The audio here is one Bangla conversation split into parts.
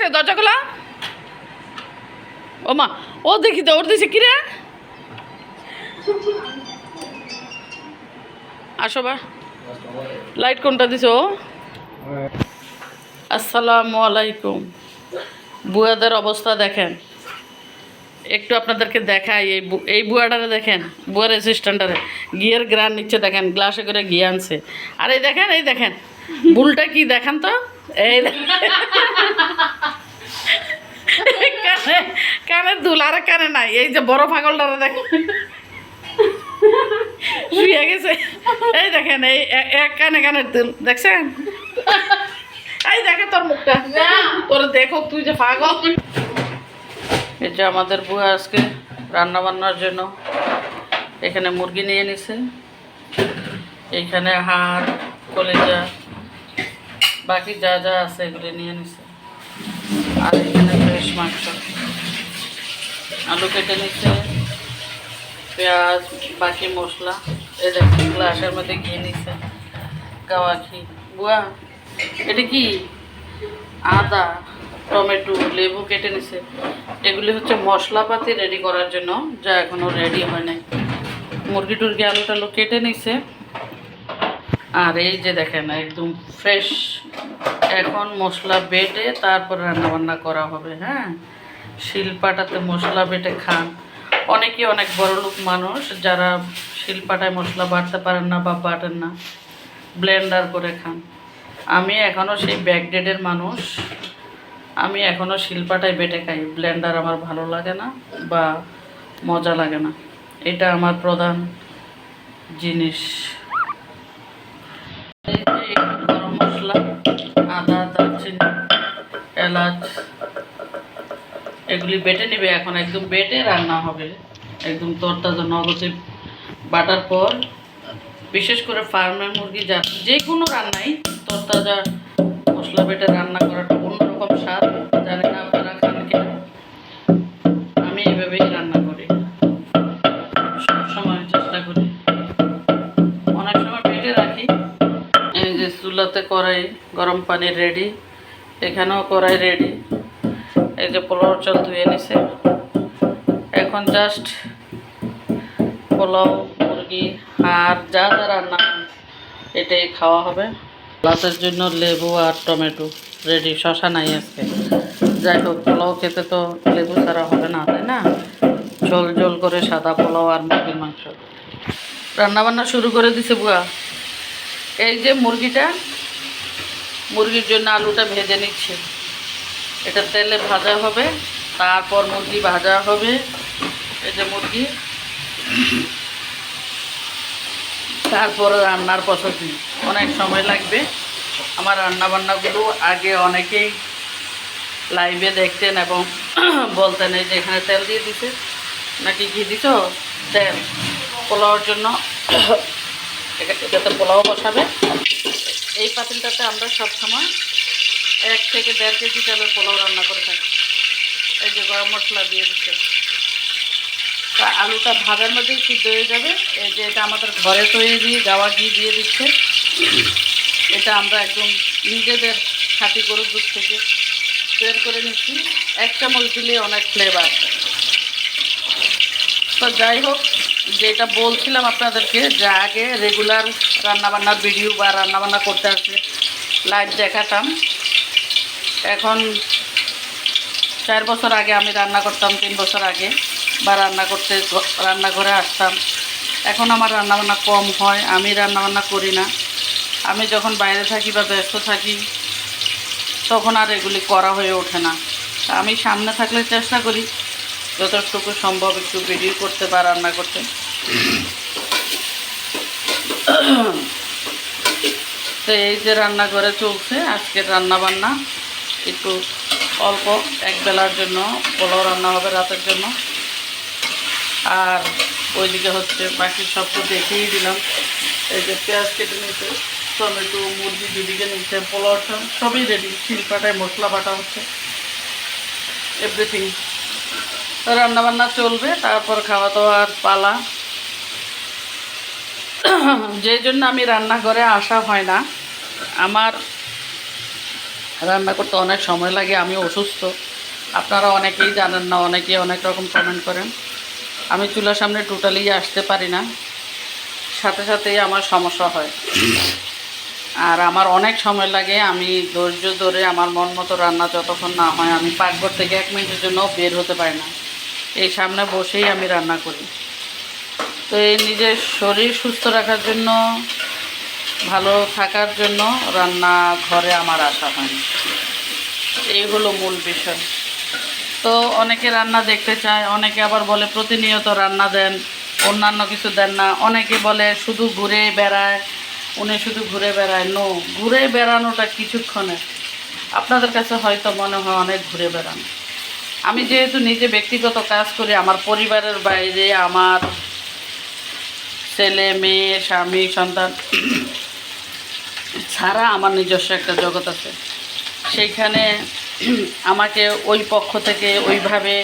আসছে দরজা খোলা ও মা ও দেখি তো, ওর দিছে কি রে? আসো বা। লাইট কোনটা দিছ আসসালামু আলাইকুম। বুয়াদের অবস্থা দেখেন। একটু আপনাদেরকে দেখাই, এই এই বুয়াটারে দেখেন, বুয়ার অ্যাসিস্ট্যান্টারে গিয়ের গ্রান নিচ্ছে, দেখেন গ্লাসে করে গিয়ে আনছে। আর এই দেখেন এই দেখেন, ভুলটা কি, দেখান তো। এই কানে কানে দুল আর কানে নাই। এই যে বড় পাগলটারে দেখেন শুয়ে গেছে। এই দেখেন এই এক কানে কানের দুল দেখছেন? এই দেখে তোর মুখটা। তোর দেখো তুই যে পাগল। এই যে আমাদের বুয়া আজকে রান্না বান্নার জন্য এখানে মুরগি নিয়ে নিছে। এইখানে হাড় কলেজা বাকি যা যা আছে এগুলি নিয়ে নিছে। আর এখানে ফ্রেশ মাংস। আলু কেটে নিচ্ছে পেঁয়াজ, বাকি মশলা। এই দেখুন, গ্লাসের মধ্যে ঘি নিচ্ছে গাওয়া ঘি। বুয়া, এটা কি? আদা, টমেটো, লেবু কেটে নিছে। এগুলি হচ্ছে মশলাপাতি রেডি করার জন্য, যা এখনও রেডি হয় নাই। মুরগি টুরগি আলু টালু কেটে নিছে। আর এই যে দেখেন, একদম ফ্রেশ এখন মশলা বেটে তারপর রান্নাবান্না করা হবে হ্যাঁ? শিলপাটাতে মশলা বেটে খান। অনেকে অনেক বড় লোক মানুষ যারা শিলপাটায় মশলা বাটতে পারেন না বা বাটেন না ব্লেন্ডার করে খান। আমি এখনও সেই ব্যাকডেটের মানুষ। আমি এখনও শিলপাটায় বেটে খাই। ব্লেন্ডার আমার ভালো লাগে না বা মজা লাগে না। এটা আমার প্রধান জিনিস। এগুলি বেটে নেবে, এখন একদম বেটে রান্না হবে। একদম তরতাজা নগদে বাটার পর, বিশেষ করে ফার্মের মুরগি যা যে কোনো রান্নাই তরতাজা মশলা বেটে রান্না করাটা অন্যরকম স্বাদ জানি না আপনারা খান কিনা। আমি এভাবেই রান্না করি। সবসময় চেষ্টা করি। অনেক সময় বেটে রাখি। এই যে চুলাতে কড়াই, গরম পানি রেডি। এখানেও কড়াই রেডি। এই যে পোলাও চাল ধুয়ে নিছে। এখন জাস্ট পোলাও, মুরগি, আর যা যা রান্না এটাই খাওয়া হবে। লাতের জন্য লেবু আর টমেটো রেডি শশা নাই আজকে। যাই হোক, পোলাও খেতে তো লেবু ছাড়া হবে না, তাই না? ঝোল ঝোল করে সাদা পোলাও আর মুরগির মাংস। রান্নাবান্না শুরু করে দিছে বুয়া। এই যে মুরগিটা, মুরগির জন্য আলুটা ভেজে নিচ্ছে। এটা তেলে ভাজা হবে, তারপর মুরগি ভাজা হবে। এই যে মুরগি। তারপর রান্নার প্রসেসিং অনেক সময় লাগবে। আমার রান্না বান্নাগুলো আগে অনেকেই লাইভে দেখতেন এবং বলতেন, এই যে এখানে তেল দিয়ে দিছে। নাকি ঘি দিছ? তেল। পোলাওর জন্য এটা- এটাতে পোলাও বসাবে। এই পাতিলটাতে আমরা সবসময় এক থেকে দেড় কেজি চালের পোলাও রান্না করে থাকি এই যে গরম মশলা দিয়ে দিচ্ছে। তা আলুটা ভাজার মধ্যেই সিদ্ধ হয়ে যাবে। এই যে এটা আমাদের ঘরে তৈরি গাওয়া ঘি দিয়ে দিচ্ছে। এটা আমরা একদম নিজেদের খাঁটি গরুর দুধ থেকে তৈরি করে নিচ্ছি। এক চামচ দিলে অনেক ফ্লেভার তো যাই হোক, যেটা বলছিলাম আপনাদেরকে যে আগে রেগুলার রান্নাবান্নার ভিডিও বা রান্নাবান্না করতে আসলে লাইভ দেখাতাম। এখন চার বছর আগে আমি রান্না করতাম, তিন বছর আগে বা রান্না করতে রান্নাঘরে আসতাম। এখন আমার রান্নাবান্না কম হয়, আমি রান্নাবান্না করি না। আমি যখন বাইরে থাকি বা ব্যস্ত থাকি, তখন আর এগুলি করা হয়ে ওঠে না। আমি সামনে থাকলে চেষ্টা করি, যতটুকু সম্ভব একটু ভিডিও করতে বা রান্না করতে। তো এই যে রান্নাঘরে চলছে, আজকের রান্না বান্না একটু অল্প এক বেলার জন্য, পোলাও রান্না হবে রাতের জন্য। আর ওইদিকে হচ্ছে বাকি সব তো দেখিয়ে দিলাম। এই যে পেঁয়াজ কেটে নিতে টমেটো, মুরগি দুদিকে নিচ্ছে পোলাওটা সবই রেডি শিলপাটায় মশলা বাটা হচ্ছে। এভরিথিং রান্নাবান্না চলবে, তারপর খাওয়া দাওয়ার পালা। যে জন্য আমি রান্নাঘরে আসা হয় না, আমার রান্না করতে অনেক সময় লাগে, আমি অসুস্থ। আপনারা অনেকেই জানেন না, অনেকেই অনেক রকম কমেন্ট করেন। আমি চুলার সামনে টোটালি আসতে পারি না। সাথে সাথেই আমার সমস্যা হয়। আর আমার অনেক সময় লাগে, আমি ধৈর্য ধরে আমার মন মতো রান্না যতক্ষণ না হয়, আমি পাকঘর থেকে এক মিনিটের জন্য বের হতে পারি না। এই সামনে বসেই আমি রান্না করি। তো এই নিজের শরীর সুস্থ রাখার জন্য ভালো থাকার জন্য রান্না ঘরে আমার আসা হয় এই হলো মূল বিষয়। তো অনেকে রান্না দেখতে চায়, অনেকে আবার বলে প্রতিনিয়ত রান্না দেন, অন্যান্য কিছু দেন না। অনেকে বলে শুধু ঘুরে বেড়ায়, উনি শুধু ঘুরে বেড়ায়। নো, ঘুরে বেড়ানোটা কিছুক্ষণের আপনাদের কাছে হয়তো মনে হয় অনেক ঘুরে বেড়ানো। আমি যেহেতু নিজে ব্যক্তিগত কাজ করি, আমার পরিবারের বাইরে আমার ছেলে, মেয়ে, স্বামী, সন্তান ছাড়া আমার নিজস্ব একটা জগৎ আছে। সেইখানে আমাকে ওই পক্ষ থেকে ওইভাবে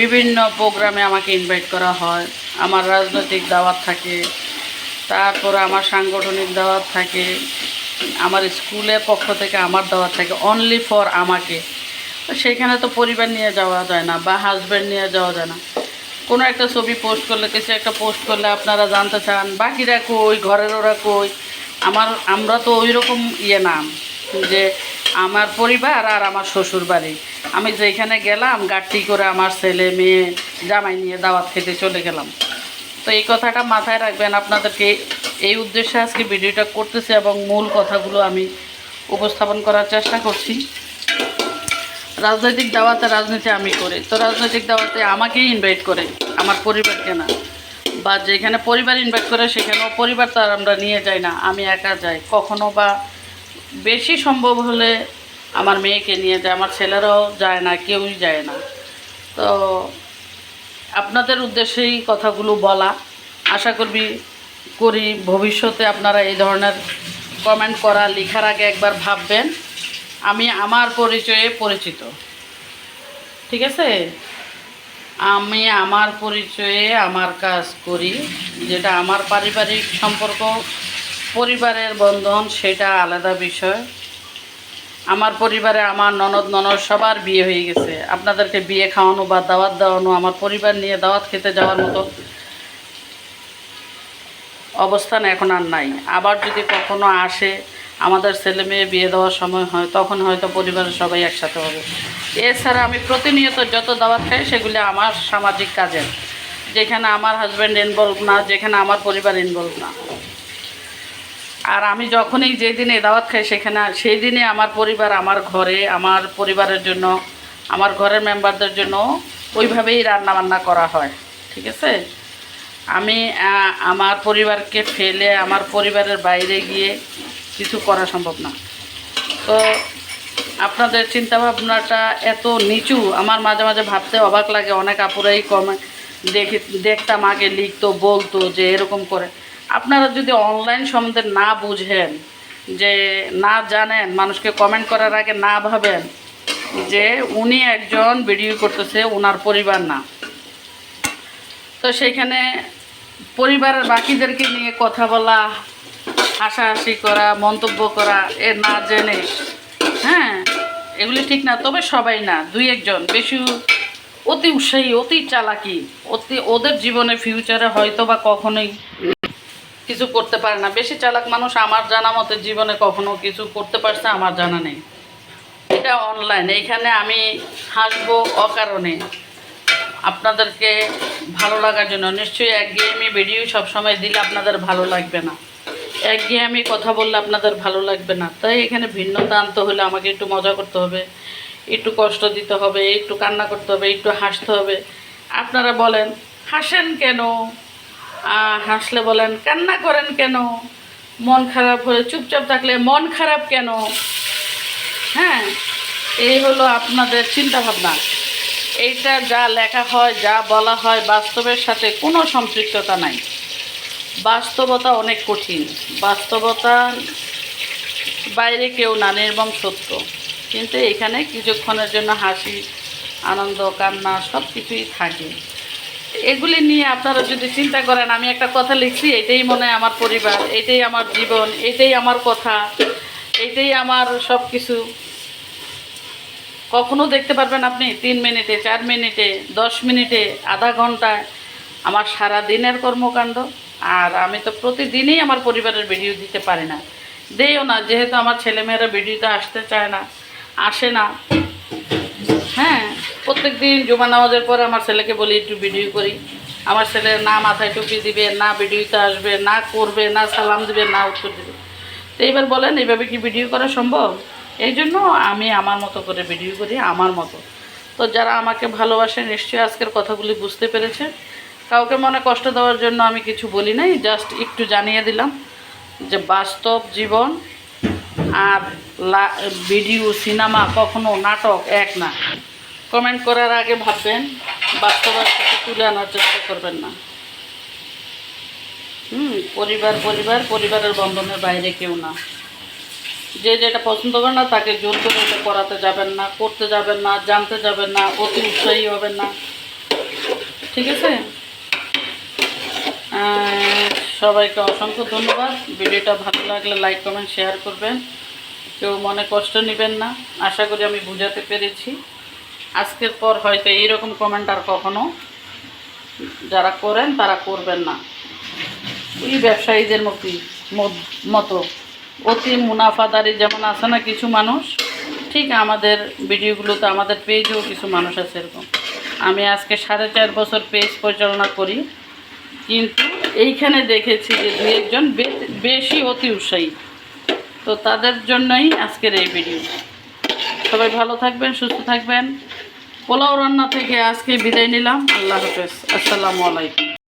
বিভিন্ন প্রোগ্রামে আমাকে ইনভাইট করা হয়। আমার রাজনৈতিক দাওয়াত থাকে, তারপর আমার সাংগঠনিক দাওয়াত থাকে, আমার স্কুলের পক্ষ থেকে আমার দাওয়াত থাকে অনলি ফর আমাকে। সেইখানে তো পরিবার নিয়ে যাওয়া যায় না, বা হাজব্যান্ড নিয়ে যাওয়া যায় না। কোনো একটা ছবি পোস্ট করলে, কিছু একটা পোস্ট করলে আপনারা জানতে চান, বাকিরা কই, ঘরের ওরা কই? আমার, আমরা তো ওই রকম ইয়ে না, যে আমার পরিবার আর আমার শ্বশুর বাড়ি আমি যেখানে গেলাম গাড়ি করে আমার ছেলে, মেয়ে, জামাই নিয়ে দাওয়াত খেতে চলে গেলাম। তো এই কথাটা মাথায় রাখবেন, আপনাদেরকে এই উদ্দেশ্যে আজকে ভিডিওটা করতেছি এবং মূল কথাগুলো আমি উপস্থাপন করার চেষ্টা করছি। রাজনৈতিক দাওয়াতে রাজনীতি আমি করি। তো রাজনৈতিক দাওয়াতে আমাকেই ইনভাইট করে, আমার পরিবারকে না। বা যেখানে পরিবার ইনভাইট করে, সেখানেও পরিবার তো আর আমরা নিয়ে যাই না, আমি একা যাই। কখনো বা বেশি সম্ভব হলে আমার মেয়েকে নিয়ে যায়, আমার ছেলেরাও যায় না, কেউই যায় না। তো আপনাদের উদ্দেশ্যেই কথাগুলো বলা। আশা করবি, করি ভবিষ্যতে আপনারা এই ধরনের কমেন্ট করা লেখার আগে একবার ভাববেন। আমি আমার পরিচয়ে পরিচিত। ঠিক আছে? আমি আমার পরিচয়ে আমার কাজ করি, যেটা আমার পারিবারিক সম্পর্ক, পরিবারের বন্ধন সেটা আলাদা বিষয়। আমার পরিবারে আমার ননদ ননদ সবার বিয়ে হয়ে গেছে। আপনাদেরকে বিয়ে খাওয়ানো বা দাওয়াত দেওয়ানো, আমার পরিবার নিয়ে দাওয়াত খেতে যাওয়ার মতো অবস্থান এখন আর নাই। আবার যদি কখনো আসে আমাদের ছেলে মেয়ে বিয়ে দেওয়ার সময় হয়, তখন হয়তো পরিবারের সবাই একসাথে হবে। এছাড়া আমি প্রতিনিয়ত যত দাওয়াত খাই, সেগুলি আমার সামাজিক কাজের। যেখানে আমার হাজব্যান্ড ইনভলভ না, যেখানে আমার পরিবার ইনভলভ না। আর আমি যখনই যেই দিনে দাওয়াত খাই, সেখানে সেই দিনে আমার পরিবার, আমার ঘরে, আমার পরিবারের জন্য, আমার ঘরের মেম্বারদের জন্য ওইভাবেই রান্না বান্না করা হয়, ঠিক আছে? আমি আমার পরিবারকে ফেলে, আমার পরিবারের বাইরে গিয়ে কিছু করা সম্ভব না। তো আপনাদের চিন্তাভাবনাটা এত নিচু, আমার মাঝে মাঝে ভাবতে অবাক লাগে, অনেক আপুরাই কমে দেখি, দেখতাম আগে লিখতো, বলতো যে এরকম করে। আপনারা যদি অনলাইন সম্বন্ধে না বুঝেন, যে না জানেন, মানুষকে কমেন্ট করার আগে না ভাবেন, যে উনি একজন ভিডিও করতেছে ওনার পরিবার না। তো সেইখানে পরিবারের বাকিদেরকে নিয়ে কথা বলা হাসাহাসি করা, মন্তব্য করা, এ না জেনে হ্যাঁ এগুলি ঠিক না, তবে সবাই না, দুই একজন, বেশি অতি উৎসাহী, অতি চালাকি, অতি, ওদের জীবনে ফিউচারে হয়তো বা কখনোই কিছু করতে পারে না। বেশি চালাক মানুষ আমার জানা মতে জীবনে কখনো কিছু করতে পারছে, আমার জানা নেই। এটা অনলাইন এইখানে আমি হাসবো অকারণে। আপনাদেরকে ভালো লাগার জন্য, নিশ্চয়ই একঘেয়েমি ভিডিও সবসময় দিলে আপনাদের ভালো লাগবে না। একঘেয়েমি কথা বললে আপনাদের ভালো লাগবে না। তাই এখানে ভিন্নতা আনতে হলে আমাকে একটু মজা করতে হবে, একটু কষ্ট দিতে হবে, একটু কান্না করতে হবে, একটু হাসতে হবে। আপনারা বলেন, হাসেন কেন? হাসলে বলেন, কান্না করেন কেন? মন খারাপ হয়ে, চুপচাপ থাকলে মন খারাপ কেন? হ্যাঁ এই হলো আপনাদের চিন্তাভাবনা। এইটা যা লেখা হয়, যা বলা হয়, বাস্তবের সাথে কোনো সম্পৃক্ততা নাই। বাস্তবতা অনেক কঠিন। বাস্তবতা বাইরে কেউ না, নির্মম সত্য। কিন্তু এখানে কিছুক্ষণের জন্য হাসি, আনন্দ, কান্না সব কিছুই থাকে। এগুলি নিয়ে আপনারা যদি চিন্তা করেন, আমি একটা কথা লিখছি, এটাই মনে আমার পরিবার, এটাই আমার জীবন, এটাই আমার কথা, এটাই আমার সব কিছু কখনো দেখতে পারবেন আপনি, তিন মিনিটে, চার মিনিটে, দশ মিনিটে, আধা ঘন্টায়। আমার সারা দিনের কর্মকাণ্ড। আর আমি তো প্রতিদিনই আমার পরিবারের ভিডিও দিতে পারি না। দেও না, যেহেতু আমার ছেলেমেয়েরা ভিডিওতে আসতে চায় না, আসে না। হ্যাঁ প্রত্যেক দিন জুমা নামাজের পরে আমার ছেলেকে বলি, একটু ভিডিও করি। আমার ছেলে না মাথায় টুপি দিবে, না ভিডিওতে আসবে, না করবে, না সালাম দিবে, না উত্তর দিবে। তো এইবার বলেন, এইভাবে কি ভিডিও করা সম্ভব? এই জন্য আমি আমার মতো করে ভিডিও করি, আমার মতো। তো যারা আমাকে ভালোবাসে, নিশ্চয়ই আজকের কথাগুলি বুঝতে পেরেছে। কাউকে মনে কষ্ট দেওয়ার জন্য আমি কিছু বলি নাই জাস্ট একটু জানিয়ে দিলাম যে বাস্তব জীবন আর ভিডিও সিনেমা কখনো নাটক এক না। কমেন্ট করার আগে ভাববেন বাস্তবের তুলে আনার চেষ্টা করবেন না। হুম, পরিবার পরিবার, পরিবারের বন্ধনের বাইরে কেউ না। যে যেটা পছন্দ করে না তাকে জোর করে করাতে যাবেন না, করতে যাবেন না, জানতে যাবেন না, অতি উৎসাহী হবেন না। ঠিক আছে? সবাইকে অসংখ্য ধন্যবাদ। ভিডিওটা ভালো লাগলে লাইক, কমেন্ট, শেয়ার করবেন। কেউ মনে কষ্ট নেবেন না। আশা করি আমি বুঝাতে পেরেছি। আজকের পর হয়তো এইরকম কমেন্ট আর কখনো যারা করেন, তারা করবেন না। ওই ব্যবসায়ীদের মত- মতো। অতি মুনাফাদারি যেমন আছে না কিছু মানুষ, ঠিক আমাদের ভিডিওগুলোতে, আমাদের পেজেও কিছু মানুষ আছে এরকম। আমি আজকে সাড়ে চার বছর পেজ পরিচালনা করি। কিন্তু এইখানে দেখেছি যে দু একজন বেশি অতি উৎসাহী। তো তাদের জন্যই আজকের এই ভিডিও সবাই ভালো থাকবেন, সুস্থ থাকবেন। পোলাও রান্না থেকে আজকে বিদায় নিলাম। আল্লাহ হাফেজ। আসসালামু আলাইকুম।